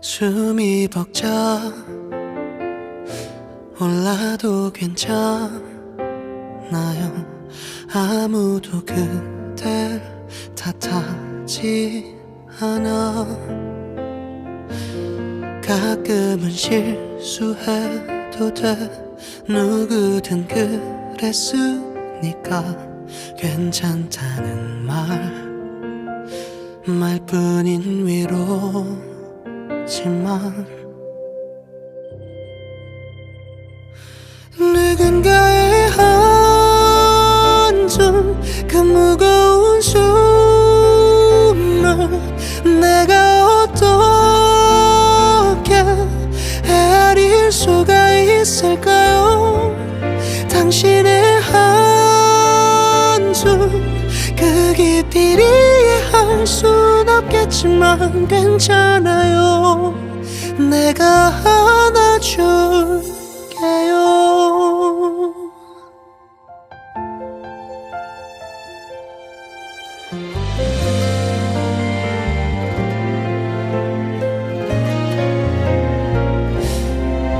숨이 벅차. 올라도 괜찮아요. 아무도 그댈 탓하지 않아. 가끔은 실수해도 돼. 누구든 그랬으니까 괜찮다는 말 말뿐인 위로 지만 누군가의 한줌 그 무거운 숨을 내가 어떻게 헤아릴 수가 있을까요? 당신의 한숨 그 깊이를 이해할 순 없겠지만 괜찮아요 내가 안아줄게요.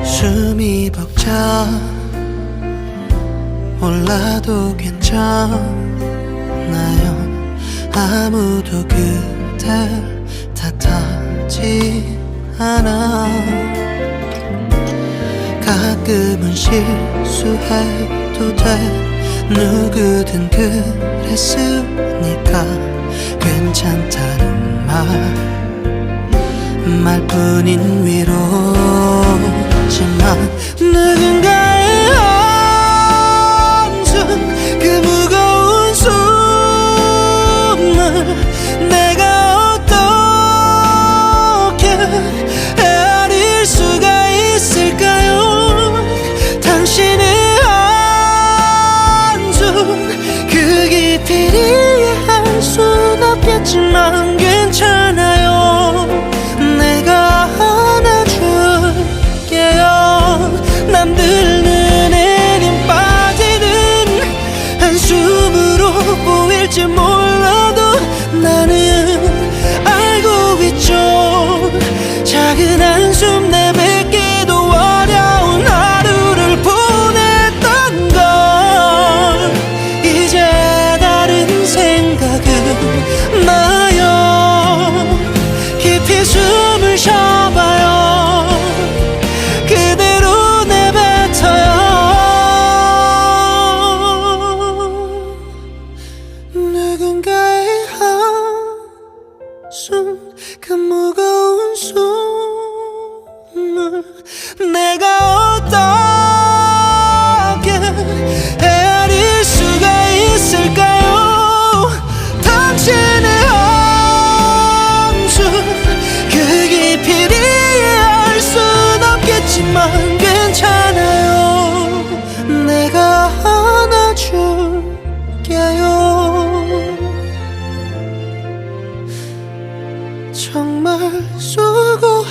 숨이 벅차 올라도 괜찮아요. 아무도 그댈 탓하지 않아 가끔은 실수해도 돼. 누구든 그랬으니까 괜찮다는 말. 말뿐인 위로 내가 어떻게 헤아릴 수가 있을까요? 당신의 한숨 그 깊이를 이해할 순 없겠지만 괜찮아요. 내가 안아줄게요. 정말 수고